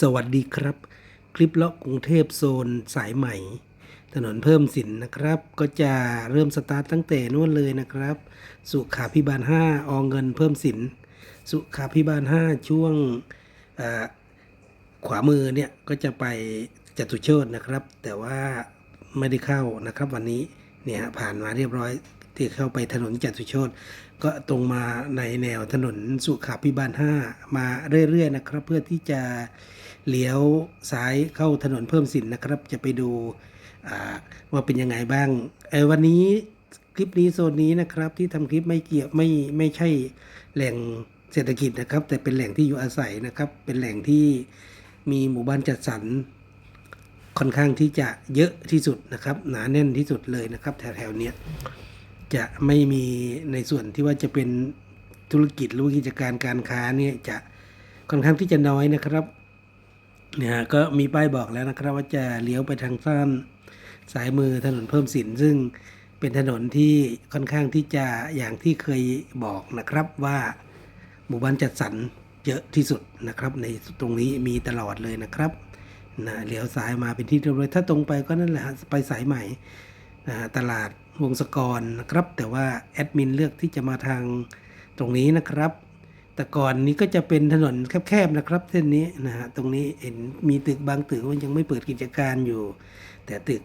สวัสดีครับ คลิปเลาะกรุงเทพโซนสายใหม่ ถนนเพิ่มสินนะครับ ก็จะเริ่มสตาร์ทตั้งแต่นู่นเลยนะครับ สุขาพิบาล 5 อองเงินเพิ่มสิน สุขาพิบาล 5 ช่วงขวามือเนี่ยก็จะไปจตุโชตนะครับ แต่ว่าไม่ได้เข้านะครับวันนี้เนี่ยผ่านมาเรียบร้อย ที่เข้าไปถนนจัตุโชตก็ตรงมาในแนวถนนสุขาพิบาล 5 มาเรื่อยๆนะครับ เพื่อที่จะเลี้ยวซ้ายเข้าถนนเพิ่มสินนะครับ จะไปดูว่าเป็นยังไงบ้างเออวันนี้คลิปนี้โซนนี้นะครับที่ทำคลิปไม่เกี่ยวไม่ไม่ใช่แหล่งเศรษฐกิจนะครับ แต่เป็นแหล่งที่อยู่อาศัยนะครับ เป็นแหล่งที่มีหมู่บ้านจัดสรรค่อนข้างที่จะเยอะที่สุดนะครับ หนาแน่นที่สุดเลยนะครับ แถวๆเนี้ย จะไม่มีในส่วนที่ว่าจะเป็นธุรกิจหรือกิจการการค้าเนี่ยจะค่อนข้างที่จะน้อยนะครับเนี่ยก็มีป้ายบอกแล้วนะครับ ว่าจะเลี้ยวไปทางซ้านสายมือถนนเพิ่มสินซึ่งเป็นถนนที่ค่อนข้างที่จะอย่างที่เคยบอกนะครับว่าหมู่บ้านจัดสรรเยอะที่สุดนะครับ ในตรงนี้มีตลอดเลยนะครับนะเลี้ยวซ้ายมาเป็นที่เรียบร้อยถ้าตรงไปก็นั่นแหละไปสายใหม่ ตลาดวงศกรนะครับ แต่ว่าแอดมินเลือกที่จะมาทางตรงนี้นะครับ แต่ก่อนนี้ก็จะเป็นถนนแคบๆนะครับ เส้นนี้นะฮะตรงนี้เห็นมีตึกบางตึกมันยังไม่เปิดกิจการอยู่ แต่ตึก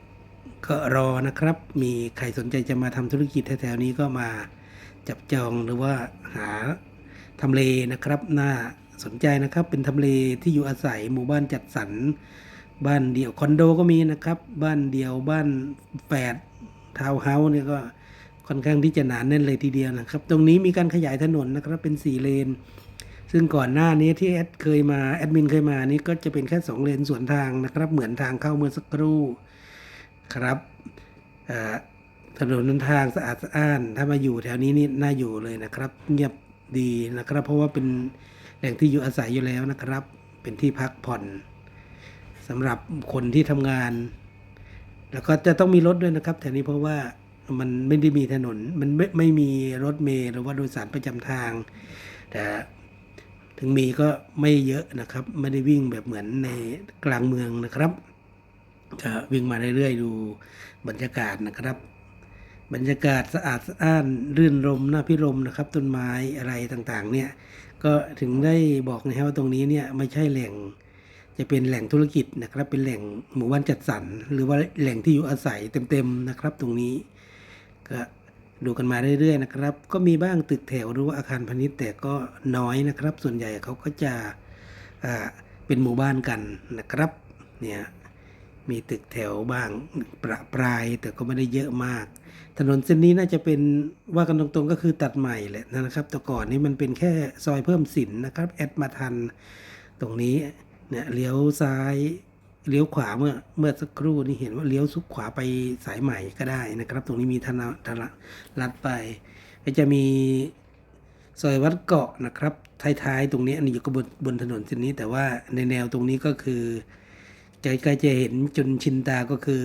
ก็รอนะครับ มีใครสนใจจะมาทำธุรกิจแถวๆนี้ก็มาจับจองหรือว่าหาทำเลนะครับ น่าสนใจนะครับ เป็นทำเลที่อยู่อาศัยหมู่บ้านจัดสรรบ้านเดี่ยวคอนโดก็มีนะครับ บ้านเดี่ยวบ้านแฝด ทาวน์เฮาส์เนี่ยก็ค่อนข้างที่จะหนานแน่นเลยทีเดียวนะครับ ตรงนี้มีการขยายถนนนะครับเป็นสี่เลน ซึ่งก่อนหน้านี้ที่แอดเคยมาแอดมินเคยมานี่ก็จะเป็นแค่สองเลนสวนทางนะครับ เหมือนทางเข้าเมื่อสักครู่ครับถนนหนทางสะอาดสะอ้าน ถ้ามาอยู่แถวนี้นี่น่าอยู่เลยนะครับ เงียบดีนะครับ เพราะว่าเป็นแหล่งที่อยู่อาศัยอยู่แล้วนะครับ เป็นที่พักผ่อนสำหรับคนที่ทำงาน แล้วก็จะต้องมีรถด้วยนะครับแถวนี้เพราะว่ามันไม่ได้มีถนน มันไม่ไม่มีรถเมล์หรือว่าโดยสารประจำทาง แต่ถึงมีก็ไม่เยอะนะครับ ไม่ได้วิ่งแบบเหมือนในกลางเมืองนะครับ จะวิ่งมาเรื่อยๆ ดูบรรยากาศนะครับ บรรยากาศสะอาดสะอ้านรื่นรมน่าพิรมนะครับ ต้นไม้อะไรต่างๆ เนี่ย ก็ถึงได้บอกนะครับว่าตรงนี้เนี่ยไม่ใช่แหล่ง จะเป็นแหล่งธุรกิจนะครับ เป็นแหล่งหมู่บ้านจัดสรรหรือว่าแหล่งที่อยู่อาศัยเต็มๆนะครับ ตรงนี้ก็ดูกันมาเรื่อยๆนะครับ ก็มีบ้างตึกแถวหรือว่าอาคารพาณิชย์แต่ก็น้อยนะครับ ส่วนใหญ่เขาก็จะอ่าเป็นหมู่บ้านกันนะครับเนี่ยมีตึกแถวบ้างประปรายแต่ก็ไม่ได้เยอะมาก ถนนเส้นนี้น่าจะเป็นว่ากันตรงๆก็คือตัดใหม่แหละนะครับแต่ก่อนนี้มันเป็นแค่ซอยเพิ่มสินนะครับแอดมาทันตรงนี้ เนี่ยเลี้ยวซ้ายเลี้ยวขวาเมื่อเมื่อสักครู่นี้เห็นว่าเลี้ยวสุขขวาไปสายใหม่ก็ได้นะครับ ตรงนี้มีธนาธนาลัดไป ก็จะมีซอยวัดเกาะนะครับท้ายๆตรงนี้อันนี้อยู่ก็บนบนถนนเส้นนี้ แต่ว่าในแนวตรงนี้ก็คือใกล้ๆจะเห็นจนชินตาก็คือ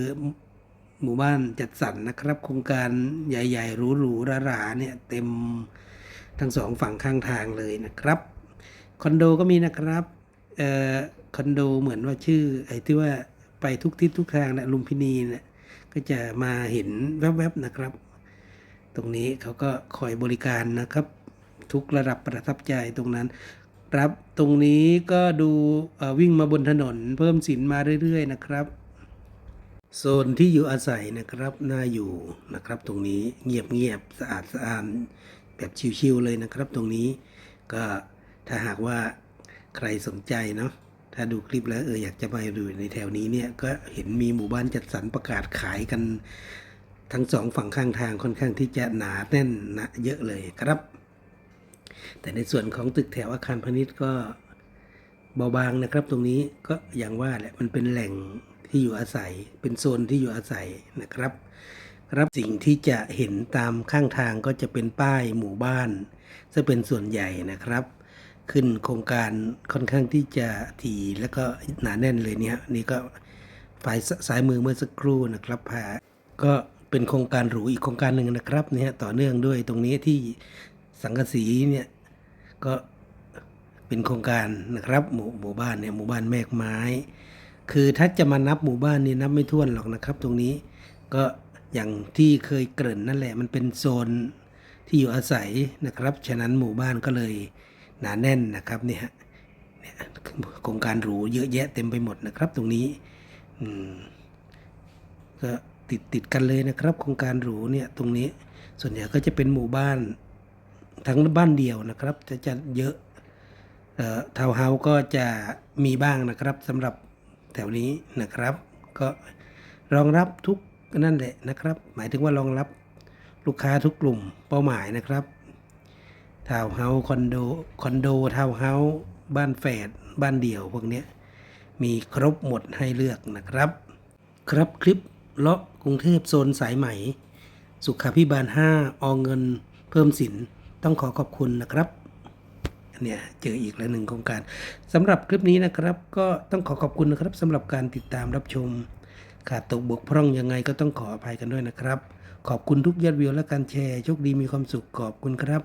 หมู่บ้านจัดสรรนะครับ โครงการใหญ่ๆหรูๆหราๆเนี่ยเต็มทั้งสองฝั่งข้างทางเลยนะครับ คอนโดก็มีนะครับ คอนโดเหมือนว่าชื่อ ไอ้ที่ว่าไปทุกทิศทุกทางนะลุมพินีเนี่ยก็จะมาเห็นแวบๆนะครับ ตรงนี้เขาก็คอยบริการนะครับ ทุกระดับประทับใจตรงนั้น ครับตรงนี้ก็ดูวิ่งมาบนถนนเพิ่มสินมาเรื่อย ๆ นะครับโซนที่อยู่อาศัยนะครับน่าอยู่นะครับ ตรงนี้เงียบๆสะอาดสะอานแบบชิวๆเลยนะครับ ตรงนี้ก็ถ้าหากว่า ใครสนใจเนาะถ้าดูคลิปแล้วเอออยากจะมาดูในแถวนี้เนี่ยก็เห็นมีหมู่บ้านจัดสรรประกาศขายกันทั้งสองฝั่งข้างทางค่อนข้างที่จะหนาแน่นหนะเยอะเลยครับ แต่ในส่วนของตึกแถวอาคารพาณิชย์ก็เบาบางนะครับ ตรงนี้ก็อย่างว่าแหละมันเป็นแหล่งที่อยู่อาศัย เป็นโซนที่อยู่อาศัยนะครับครับสิ่งที่จะเห็นตามข้างทางก็จะเป็นป้ายหมู่บ้านซึ่งเป็นส่วนใหญ่นะครับ ขึ้นโครงการค่อนข้างที่จะถี่แล้วก็หนาแน่นเลยเนี่ยนี่ก็ฝ่ายซซ้ายมือเมื่อสักครู่นะครับพาก็เป็นโครงการหรูอีกโครงการหนึ่งนะครับเนี่ยต่อเนื่องด้วยตรงนี้ที่สังกสีเนี่ยก็เป็นโครงการนะครับหมู่หมู่บ้านเนี่ยหมู่บ้านแมกไม้ คือถ้าจะมานับหมู่บ้านนี่นับไม่ถ้วนหรอกนะครับ ตรงนี้ก็อย่างที่เคยเกริ่นนั่นแหละมันเป็นโซนที่อยู่อาศัยนะครับ ฉะนั้นหมู่บ้านก็เลย หนาแน่นนะครับเนี่ยฮะเนี่ยโครงการหรูเยอะแยะเต็มไปหมดนะครับตรงนี้อืมก็ติดติดกันเลยนะครับ โครงการหรูเนี่ยตรงนี้ส่วนใหญ่ก็จะเป็นหมู่บ้านทั้งบ้านเดียวนะครับ จะจะเยอะเอ่อทาวน์เฮาส์ก็จะมีบ้างนะครับสำหรับแถวนี้นะครับ ก็รองรับทุกนั่นแหละนะครับ หมายถึงว่ารองรับลูกค้าทุกกลุ่มเป้าหมายนะครับ ทาวเฮาส์คอนโดคอนโดทาวเฮาส์บ้านแฝดบ้านเดี่ยวพวกนี้มีครบหมดให้เลือกนะครับ ครับคลิปเลาะกรุงเทพโซนสายไหม สุขาพิบาล 5 ออเงินเพิ่มสินต้องขอขอบคุณนะครับเนี่ยเจออีกแล้วหนึ่งโครงการสำหรับคลิปนี้นะครับ ก็ต้องขอขอบคุณนะครับสำหรับการติดตามรับชมขาดตกบกพร่องยังไงก็ต้องขออภัยกันด้วยนะครับ ขอบคุณทุกยอดวิวและการแชร์โชคดีมีความสุขขอบคุณครับ